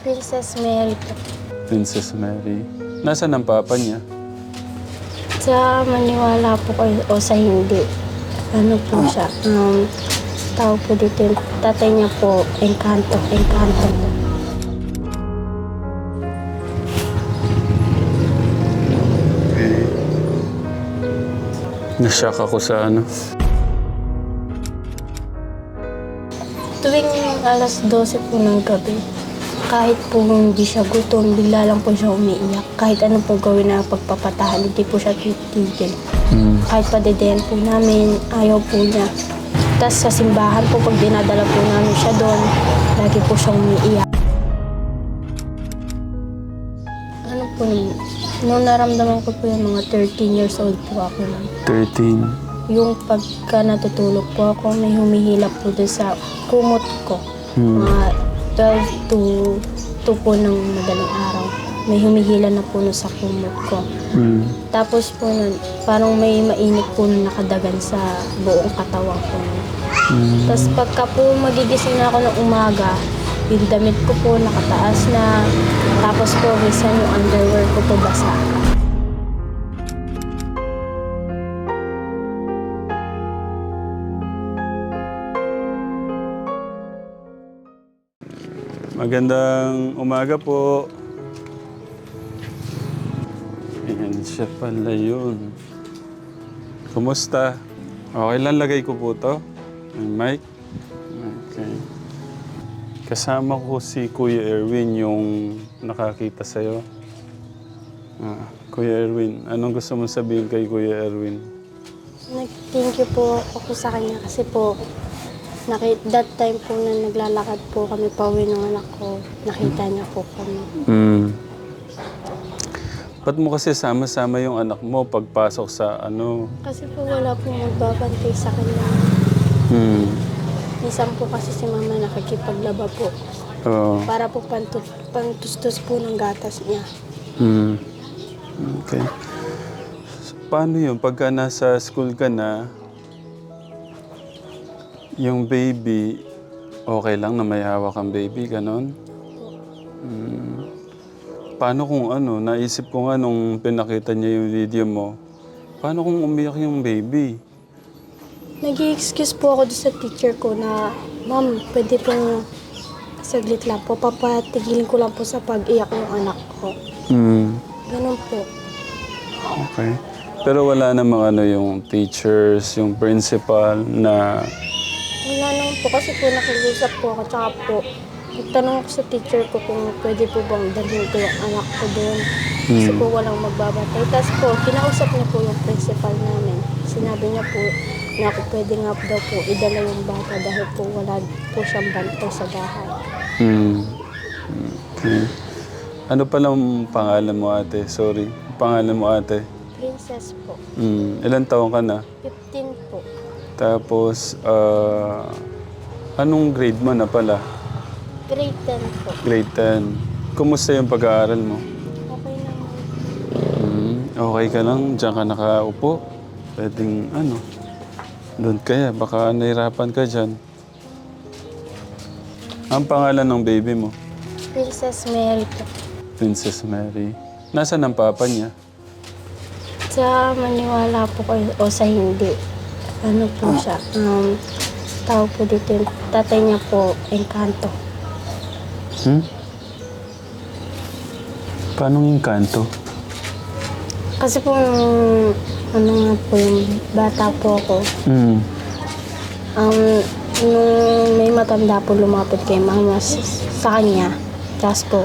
Princess Mary po. Princess Mary. Nasaan ang papa niya? Sa maniwala po kayo o sa hindi, ano po siya, um, tao po dito yung tatay niya po, Encanto, Encanto po. Nashock ako sa ano. Tuwing alas 12 po ng gabi, kahit po hindi siya gutom, bigla lang po siya umiiyak. Kahit ano po gawin na pagpapatahan, hindi po siya titigil. Hmm. Kahit padedehan po namin, ayaw po niya. Tapos sa simbahan po, pag dinadala po namin siya doon, lagi po siya umiiyak. Ano po, nung naramdaman ko po yung mga 13 years old po ako lang. 13. Yung pagka natutulog po ako, may humihilap po doon sa kumot ko. Hmm. Mga 12 to 2 po ng madaling araw. May humihila na po nun sa kumot ko. Hmm. Tapos po nun, parang may mainit po na nakadagan sa buong katawan ko. nun. Hmm. Tapos pagka po magigising na ako ng umaga, yung damit ko po nakataas na. Tapos po minsan yung underwear ko po basa. Magandang umaga po. Ayan siya pala yun. Kumusta? Okay lang lagay ko po to. Yung mic. Okay. Kasama ko si Kuya Erwin yung nakakita sa'yo. Ah, Kuya Erwin, anong gusto mo sabihin kay Kuya Erwin? Nag-thank you po ako sa kanya kasi po nakita that time po na naglalakad po kami pauwi ng anak ko, nakita niya po kami. Hmm. Ba't mo kasi sama-sama yung anak mo pagpasok sa ano? Kasi po wala po magbabantay sa kanya. Hmm. Minsan po kasi si mama nakikipaglaba po Oo. para po pantu- pantustos po ng gatas niya. Hmm. Okay. So, paano yun? Pagka nasa school ka na, yung baby, okay lang na may hawak ang baby, ganon? Hmm. Paano kung ano, naisip ko nga nung pinakita niya yung video mo, paano kung umiyak yung baby? Nag-excuse po ako doon sa teacher ko na, Ma'am, pwede po saglit lang po. Papatigilin ko lang po sa pag-iyak ng anak ko. Hmm. Ganun po. Okay. Pero wala namang ano yung teachers, yung principal na Wala naman po kasi po nakiusap po ako. Tsaka po, nagtanong ako sa teacher ko kung pwede po bang dalhin ko yung anak ko doon. Kasi Hmm. po walang magbabantay. Tapos po, kinausap niya po yung principal namin. Sinabi niya po na ako pwede nga daw po idala yung bata dahil po wala po siyang bantay sa bahay. Hmm. Okay. Ano palang pangalan mo ate? Sorry. Pangalan mo ate? Princess po. Hmm. Ilan taon ka na? 15 po. Tapos, ah, anong grade mo na pala? Grade 10 po. Grade 10. Kumusta yung pag-aaral mo? Okay naman. Hmm. Okay ka lang? Diyan ka nakaupo? Pwedeng ano? Doon kaya, baka nahirapan ka dyan. Ang pangalan ng baby mo? Princess Mary po. Princess Mary. Nasaan ang papa niya? Sa maniwala po kayo o sa hindi, ano po siya, um, tao po dito yung tatay niya po, Encanto. Hmm? Paano yung kanto? Kasi po, nung, ano nga po yung bata po ako, Hmm. um, nung may matanda po lumapit kay mama s- sa kanya, tapos po,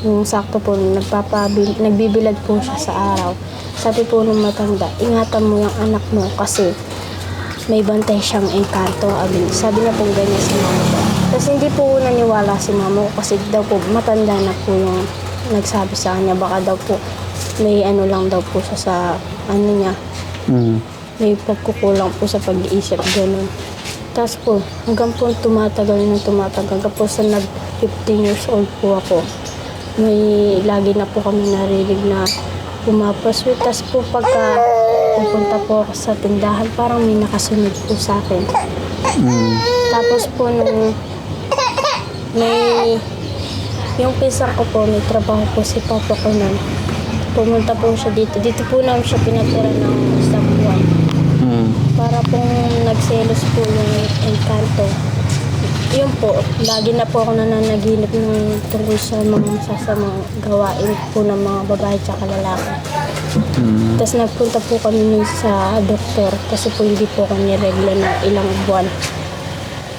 yung sakto po, nagpapabil, nagbibilad po siya sa araw. Sabi po nung matanda, ingatan mo yung anak mo kasi may bantay siyang engkanto. Sabi, sabi na po ganyan si mama ko. Tapos hindi po naniwala si mama ko kasi daw po matanda na po yung nagsabi sa kanya. Baka daw po may ano lang daw po siya sa ano niya, Hmm. may pagkukulang po sa pag-iisip, ganun. Tapos po, hanggang po tumatagal na tumatagal, hanggang po sa nag 15 years old po ako, may lagi na po kami narinig na pumapaswit. Tapos po pagka pupunta po ako sa tindahan, parang may nakasunod po sa akin. Hmm. Tapos po nung may Yung pinsan ko po, may trabaho po si Papa ko nun. Pumunta po siya dito. Dito po namin siya pinatira ng isang buwan. Hmm. Para pong nagselos po yung encanto. Yun po, lagi na po ako nananaginip ng tungkol sa mga masasamang gawain po ng mga babae at lalaki. Hmm. Tapos nagpunta po kami nun sa doktor kasi po hindi po kami regla ng ilang buwan.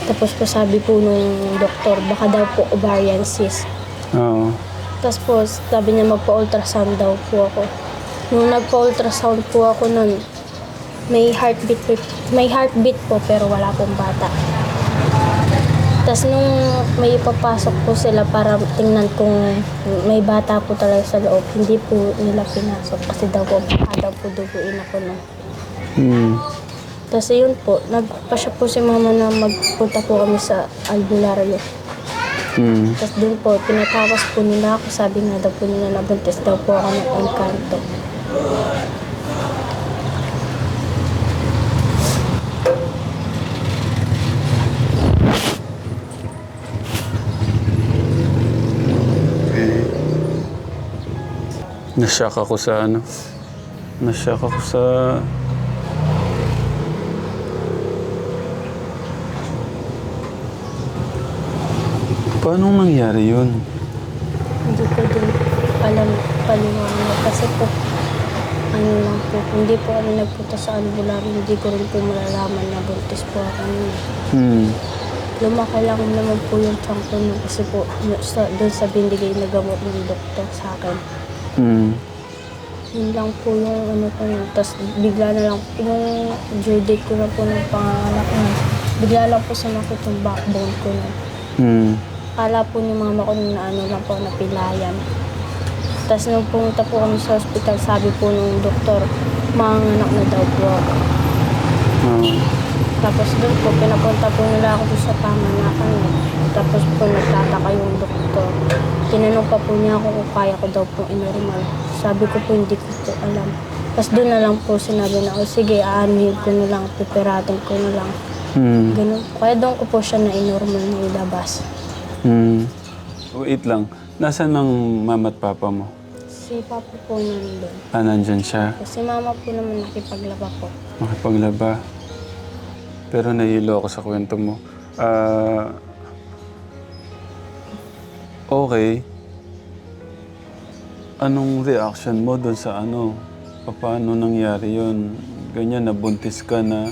Tapos po sabi po nung doktor, baka daw po ovarian cyst. Oo. Tapos po sabi niya magpa-ultrasound daw po ako. Nung nagpa-ultrasound po ako nun, may heartbeat, po- may heartbeat po pero wala pong bata. Tapos nung may ipapasok po sila para tingnan kung may bata po talaga sa loob, hindi po nila pinasok kasi daw po baka daw po duguin ako nun. Hmm. Tapos yun po, nagpasya po si mama na magpunta po kami sa albularyo. Hmm. Tapos doon po, pinatawas po nila ako. Sabi nga daw po nila nabuntis daw po ako ng engkanto. Nashock ako sa ano. Nashock ako sa... Paano nangyari yun? Hindi ko din alam paliwanag kasi po ano lang po, hindi po kami nagpunta sa albularyo, hindi ko rin po malalaman na buntis po ako nun. Hmm. Lumaki lang naman po yung tiyan ko nun kasi po sa, doon sa binigay na gamot ng doktor sa akin. Hmm. Yun lang po yung ano ko yun. Tapos bigla na lang, yung due date ko na po ng panganak ko, bigla lang po sumakit yung backbone ko nun. Hmm. Kala po ni mama ko na ano lang po, napilayan. Tapos nung pumunta po kami sa hospital, sabi po nung doktor, manganak na daw po ako. Ah. Tapos doon po, pinapunta po nila ako sa pamanakan. Tapos po nagtataka yung doktor. Tinanong pa po niya ako kung kaya ko daw po inormal. Sabi ko po hindi ko po alam. Tapos doon na lang po sinabi na, o sige, aanuhin ko na lang, piperatin ko na lang. Hmm. Ganun. Kaya doon ko po siya na inormal na ilabas. Hmm. Wait lang. Nasaan ang mama at papa mo? Si Papa po nandun. Ah, nandyan siya. Kasi mama po naman nakipaglaba po. Makipaglaba. Pero nahilo ako sa kwento mo. Ah... okay. Anong reaction mo doon sa ano? Paano nangyari yon? Ganyan, nabuntis ka na.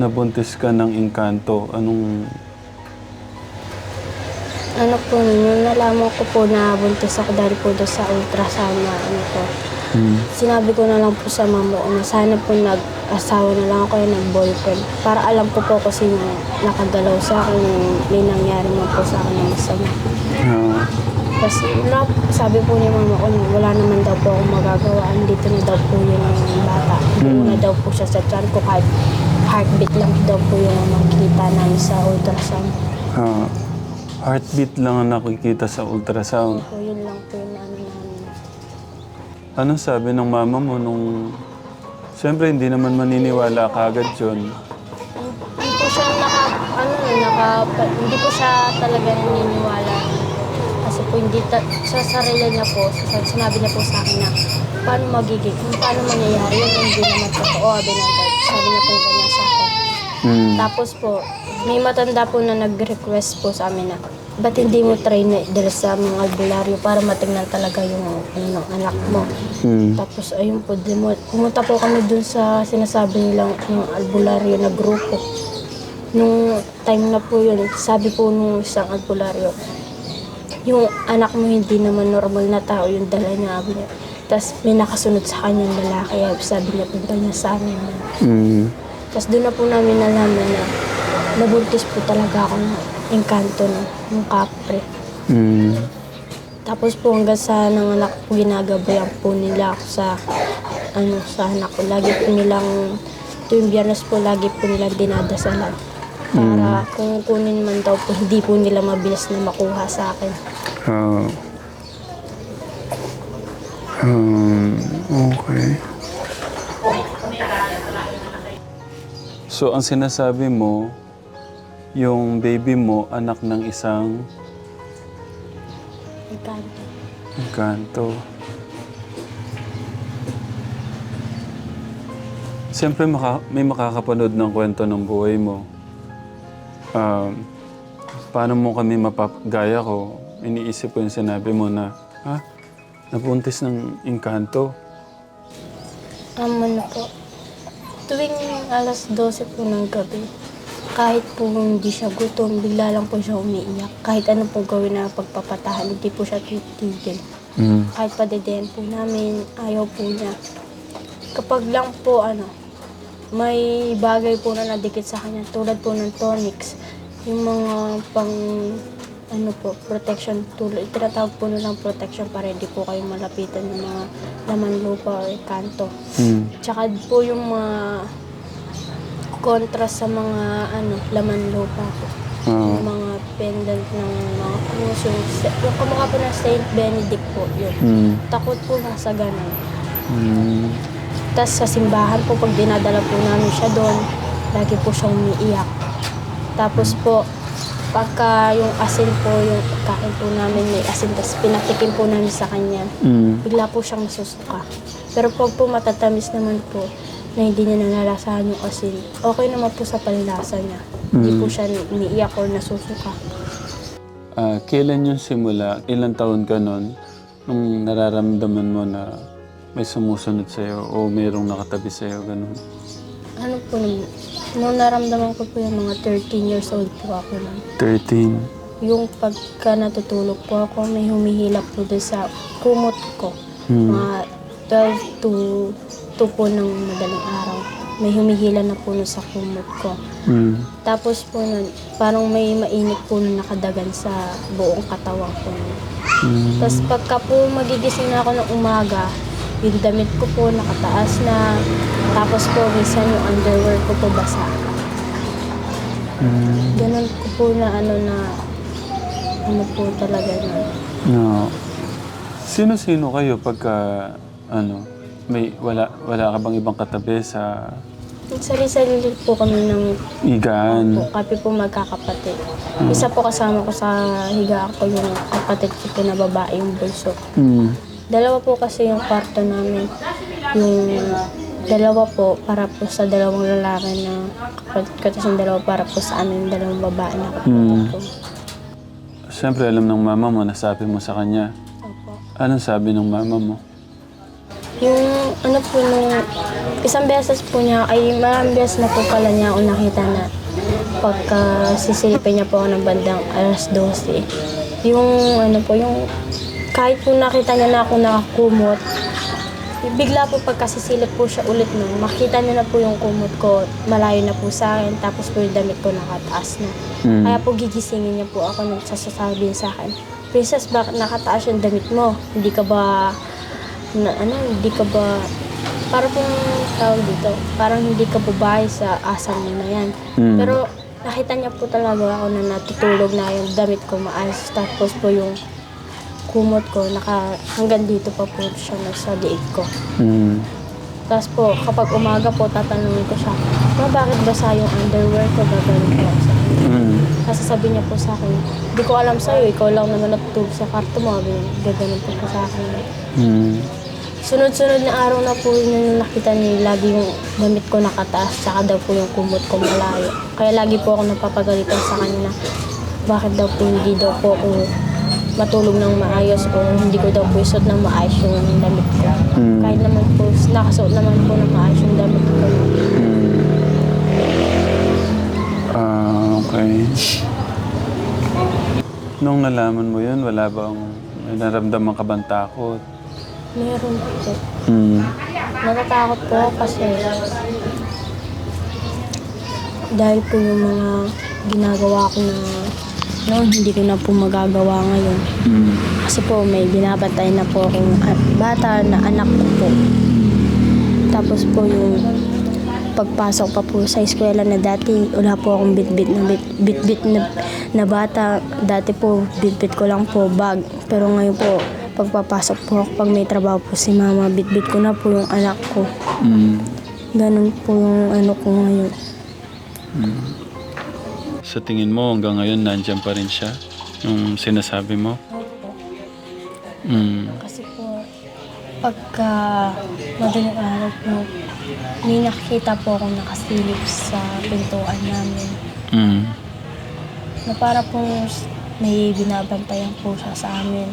Nabuntis ka ng engkanto. Anong... Ano po, yung nalaman ko po na buntis ako dahil po doon sa ultrasound na ano po. Hmm. Sinabi ko na lang po sa mama ko na sana po nag-asawa na lang ako yung nag-boyfriend. Para alam ko po kasi na nakagalaw sa akin yung may nangyari mo po sa akin na masama. Ah. Kasi wala, sabi po ni mama ko na wala naman daw po akong magagawa. Andito na daw po yung bata. Hmm. na daw po siya sa tiyan ko kahit heartbeat lang daw po yung makikita namin sa ultrasound. Ah. Heartbeat lang ang nakikita sa ultrasound. Po Ano sabi ng mama mo nung... Siyempre, hindi naman maniniwala kagad yun. Hindi po siya naka, ano, naka, hindi po siya talaga naniniwala. Kasi po hindi, ta, sa sarili niya po, sa, sinabi niya po sa akin na, paano magiging, paano mangyayari yun, hindi naman totoo, niya, sabi niya po ganyan sa akin. Hmm. Tapos po, may matanda po na nag-request po sa amin na, ba't hindi mo try na dala sa mga albularyo para matingnan talaga yung ano, anak mo. Hmm. Tapos ayun po, demo, pumunta po kami dun sa sinasabi nilang yung albularyo na grupo. Nung time na po yun, sabi po nung isang albularyo, yung anak mo hindi naman normal na tao yung dala niya. Niya. Tapos may nakasunod sa kanyang lalaki. Sabi niya po ganyan sa amin. Hmm. Tapos doon na po namin nalaman na nabuntis po talaga ako ng engkanto ng, ng kapre. Hmm. Tapos po hanggang sa nanganak po ginagabayan po nila ako sa ano sa anak ko. Lagi po nilang tuwing biyernes po lagi po nilang dinadasalan. Para kung kunin man daw po, hindi po nila mabilis na makuha sa akin. Ah. Hmm. Okay. So, ang sinasabi mo, yung baby mo, anak ng isang Encanto. Encanto. Siyempre, maka, may makakapanood ng kwento ng buhay mo. Um, paano mo kami mapagaya ko? Iniisip ko yung sinabi mo na, ha? Nabuntis ng Encanto. Um, ano po, tuwing alas 12 po ng gabi, kahit po hindi siya gutom, bigla lang po siya umiiyak. Kahit ano po gawin na pagpapatahan, hindi po siya titigil. Mm. Kahit padedehan po namin, ayaw po niya. Kapag lang po, ano, may bagay po na nadikit sa kanya, tulad po ng tonics, yung mga pang, ano po, protection tulad, tinatawag po nilang protection para hindi po kayo malapitan ng mga laman lupa or kanto. Mm. Tsaka po yung mga contrast sa mga ano laman lupa po. Oo. Yung mga pendant ng mga krus, yung, kamukha po ng Saint Benedict po yun. Mm. Takot po nga sa ganun. Mm. Tapos sa simbahan po, pag dinadala po namin siya doon, lagi po siyang umiiyak. Tapos po, pagka yung asin po, yung kain po namin may asin, tapos pinatikim po namin sa kanya, Mm. bigla po siyang nasusuka. Pero pag po matatamis naman po, na hindi niya nalalasahan yung asin, okay naman po sa panlasa niya. Hindi Mm. po siya umiiyak or nasusuka. Ah, kailan yung simula? Ilang taon ka nun? Nung nararamdaman mo na may sumusunod sa'yo o mayroong nakatabi sa'yo, ganun? Ano po nung, nung naramdaman ko po yung mga 13 years old po ako nun. 13. Yung pagka natutulog po ako, may humihilap po doon sa kumot ko. Hmm. Mga 12 to 2 po ng madaling araw. May humihila na po nun sa kumot ko. Mm. Tapos po nun, parang may mainit po na nakadagan sa buong katawan ko. nun. Mm. Tapos pagka po magigising na ako ng umaga, yung damit ko po nakataas na. Tapos po minsan yung underwear ko po basa. Mm. Ganun ko po na ano na, ano po talaga na. No. Sino-sino kayo pagka, ano, may, wala, wala ka bang ibang katabi sa Sarili-sarili po kami ng igaan? po, kapi po magkakapatid. Isa po kasama ko sa higa ko yung kapatid ko po na babae yung bunso. Mm. Dalawa po kasi yung kwarto namin. Yung dalawa po para po sa dalawang lalaki na kapatid ko, tapos yung dalawa para po sa amin, dalawang babae na kapatid Mm. ko. Siyempre, alam ng mama mo, nasabi mo sa kanya. Opo. Anong sabi ng mama mo? Yung ano po nung isang beses po niya, ay maraming beses na po pala niya ako nakita na pagka sisilipin niya po ako ng bandang alas 12. Yung ano po, yung kahit po nakita niya na ako nakakumot, bigla po pagka sisilip po siya ulit nun, makita niya na po yung kumot ko, malayo na po sa akin, tapos po yung damit ko nakataas na. Mm. Kaya po gigisingin niya po ako nung sasasabihin sa akin, Princess, bakit nakataas yung damit mo? Hindi ka ba, na, ano, hindi ka ba, para pong tawag dito, parang hindi ka babae sa asal mo na yan. Mm. Pero nakita niya po talaga ako na natutulog na yung damit ko maayos. Tapos po yung kumot ko, naka, hanggang dito pa po siya nasa liig ko. Mm. Tapos po, kapag umaga po, tatanungin ko siya, Ma, bakit basa yung underwear ko? Gagaling po ako sa kanya. Mm. Kasi sabi niya po sa akin, di ko alam sa'yo, ikaw lang naman natutulog sa kwarto mo. Gaganon po po sa akin. Mm. Sunod-sunod na araw na po yun yung nakita niya, lagi yung damit ko nakataas, tsaka daw po yung kumot ko malayo. Kaya lagi po ako napapagalitan sa kanya na bakit daw po hindi daw po ako matulog ng maayos o hindi ko daw po isuot ng maayos yung damit ko. Mm. Kahit naman po, nakasuot naman po ng maayos yung damit ko. Ah, okay. Nung nalaman mo yun, wala bang naramdaman ka bang takot? Meron po. Mm. Natatakot po kasi dahil po yung mga ginagawa ko na noon hindi ko na po magagawa ngayon. Mm. Kasi po may binabantay na po akong bata na anak ko po. Tapos po yung pagpasok pa po sa eskwela na dati, wala po akong bit-bit na bit, bit-bit na, na bata. Dati po, bit-bit ko lang po bag. Pero ngayon po, pagpapasok po ako, pag may trabaho po si mama, bit-bit ko na po yung anak ko. Mm. Ganun po yung ano ko ngayon. Sa sa tingin mo hanggang ngayon nandyan pa rin siya? Yung sinasabi mo? Opo. Mm. Kasi po, pagka madaling araw po, may nakikita po akong nakasilip sa pintuan namin. Mm. Na para po may binabantayan po siya sa amin.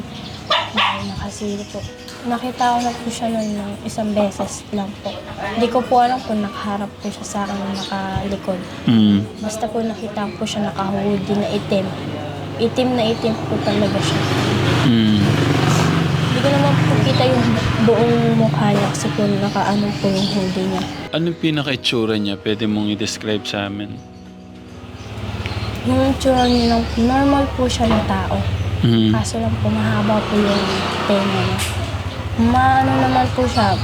Na nakasilip po. Nakita ko na po siya noon ng isang beses lang po. Hindi ko po alam kung nakaharap po siya sa akin o nakalikod. Mm. Basta po nakita ko po siya nakahoodie na itim. Itim na itim po talaga siya. Mm. Hindi ko naman po kita yung buong mukha niya kasi po nakaano po yung hoodie niya. Anong pinaka-itsura niya? Pwede mong i-describe sa amin. Yung tsura niya lang, normal po siya na tao. Mm. Kaso lang po mahaba po yung tenga niya. Maano naman po siya,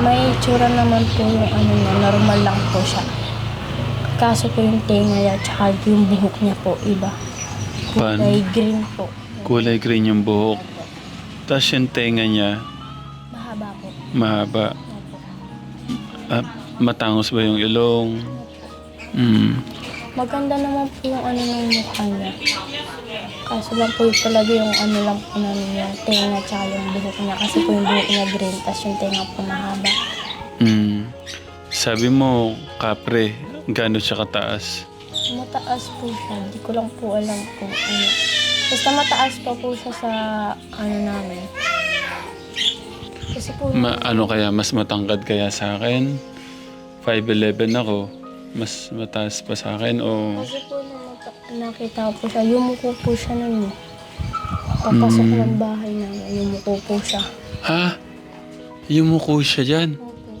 may tsura naman po yung ano niya, normal lang po siya. Kaso po yung tenga niya, tsaka yung buhok niya po, iba. Kulay green po. Kulay green yung buhok. Tapos yung tenga niya, Mahaba po. mahaba. Opo. Ah, matangos ba yung ilong? Mm. Maganda naman po yung ano ng mukha niya. Kaso lang po yung talaga yung ano lang po namin yung tenga tsaka yung buhok niya. Kasi po yung buhok niya green, tapos yung tenga po mahaba. Mm. Sabi mo, kapre, gano'n siya kataas? Mataas po siya. Hindi ko lang po alam kung ano. Basta mataas pa po siya sa ano namin. Kasi po, Ma- ano kaya, mas matangkad kaya sa akin? 5'11 ako. Mas mataas pa sa akin o... kasi po nung nakita ko po siya, yumuko po siya nun eh. Papasok Mm. ng bahay namin, yumuko po siya. Ha? Yumuko siya dyan. Opo.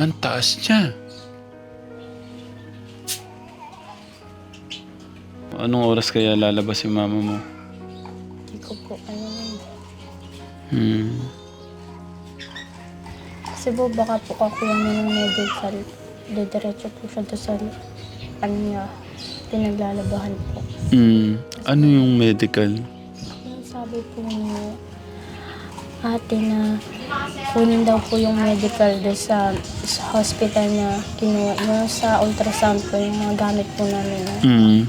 Ang taas niya. Anong oras kaya lalabas si mama mo? Hindi ko po alam. Hmm. Po baka po kakuha niya ng medical. Didiretso po siya doon sa ano niya, pinaglalabahan po. Hmm. Ano yung medical? Yung sabi po ni ate na kunin daw po yung medical doon sa, sa hospital na kinuha. Yung sa ultrasound po, yung mga gamit po namin. na- Hmm.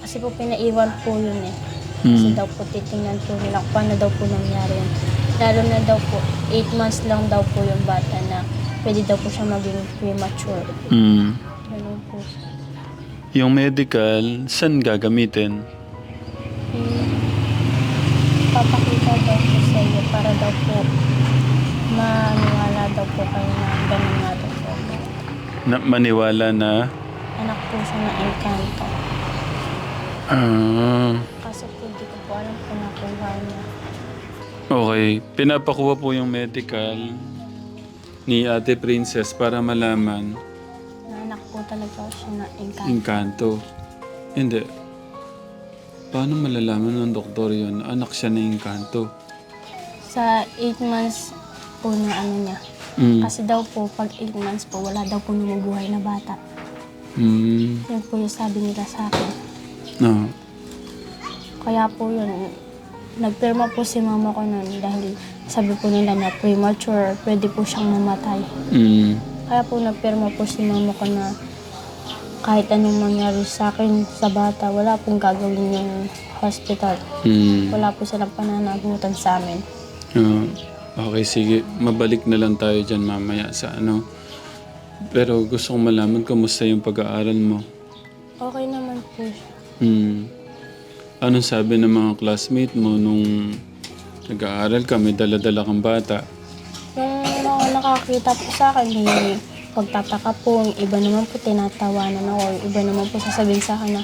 Kasi po pinaiwan po yun eh. Kasi Hmm. daw po titingnan po nila kung paano daw po nangyari yun. Lalo na daw po, 8 months lang daw po yung bata na pwede daw po siya maging premature. Hmm. Ganun po. Yung medical, saan gagamitin? Hmm. Papakita daw po sa iyo para daw po maniwala daw po kayo na ganun nga daw po. Na, maniwala na... Anak po siya ng engkanto. Ah, Kaso po hindi ko po alam kung nakuha niya. Okay. Pinapakuha po yung medical ni Ate Princess para malaman Na anak po talaga siya ng engkanto. Inkanto. Hindi. Paano malalaman ng doktor yun? Anak siya na Inkanto. Sa 8 months po na ano niya. Mm. Kasi daw po, pag 8 months po, wala daw po namubuhay na bata. Mm. Yun po yung sabi nila sa akin. No. Kaya po yun, nagpirma po si mama ko nun dahil sabi po nila na premature, pwede po siyang mamatay. Mm. Kaya po nagpirma po si mama ko na kahit anong mangyari sa akin sa bata, wala pong gagawin yung hospital. Mm. Wala po silang pananagutan sa amin. Ah, okay, sige. Mabalik na lang tayo dyan mamaya sa ano. Pero gusto kong malaman kumusta yung pag-aaral mo. Okay naman po siya. Anong sabi ng mga classmate mo nung nag-aaral ka, may dala-dala kang bata? Yung mga nakakita po sa akin, may pagtataka po. Yung iba naman po tinatawanan ako. Yung iba naman po sasabihin sa akin na,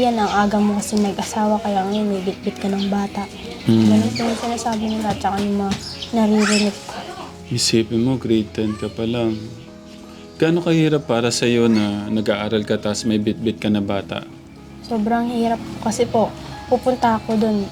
yan, ang aga mo kasi nag-asawa, kaya ngayon may bit-bit ka ng bata. Hmm. Ganun po yung sinasabi nila, tsaka yung mga naririnig ko. Isipin mo, grade 10 ka pa lang. Gano'ng kahirap para sa iyo na nag-aaral ka tapos may bit-bit ka na bata? Sobrang hirap po kasi po, pupunta ako doon.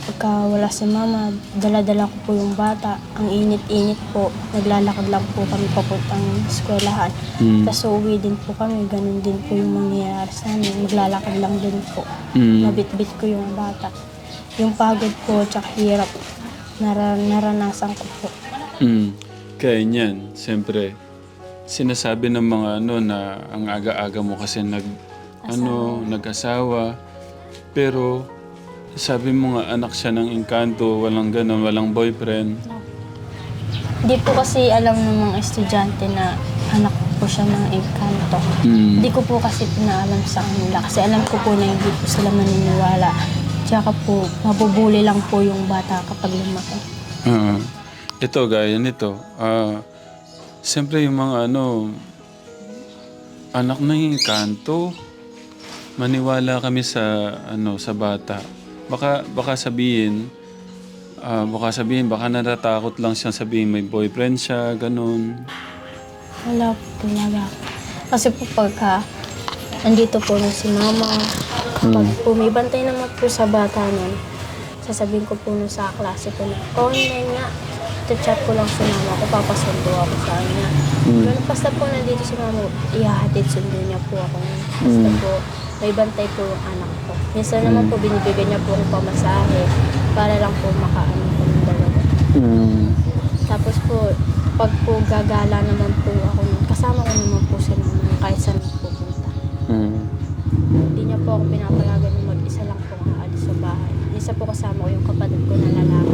Pagka wala si mama, dala-dala ko po yung bata. Ang init-init po, naglalakad lang po kami papuntang eskwelahan. Hmm. Tapos uwi din po kami, ganun din po yung mangyayari sa amin. Maglalakad lang din po. Hmm. Nabit-bit ko yung bata. Yung pagod po, tsaka hirap, nara- naranasan ko po. Hmm. Kaya niyan, siyempre, sinasabi ng mga ano na ang aga-aga mo kasi nag ano, nag-asawa. Pero sabi mo nga anak siya ng engkanto, walang ganun, walang boyfriend. Hindi po kasi alam ng mga estudyante na anak ko po siya ng engkanto. Mm. Hindi ko po kasi pinaalam sa kanila kasi alam ko po na hindi po sila maniniwala. Tsaka po, mabubuli lang po yung bata kapag lumaki. Ah, ito, gaya nito. Ah, Siyempre yung mga ano, anak ng engkanto, maniwala kami sa ano sa bata. Baka baka sabihin, ah, baka sabihin baka natatakot lang siya sabihin may boyfriend siya, ganun. Wala po talaga. Kasi po pagka nandito po na si mama, pag pumibantay naman po sa bata nun, sasabihin ko po nun sa klase ko na, oh, hindi nga, chat ko lang si mama ko, papasundo ako sa kanya. Pero basta po nandito si mama, ihahatid sundo niya po ako. Basta po, may bantay po yung anak ko. Minsan naman po, binibigyan niya po ako pamasahe para lang po makaano po ng dalawa. Tapos po, pag po gagala naman po ako, kasama ko naman po si mama kahit saan po pupunta. Hindi niya po ako pinapalagan na mag-isa lang po aalis sa bahay. Isa po kasama ko yung kapatid ko na lalaki.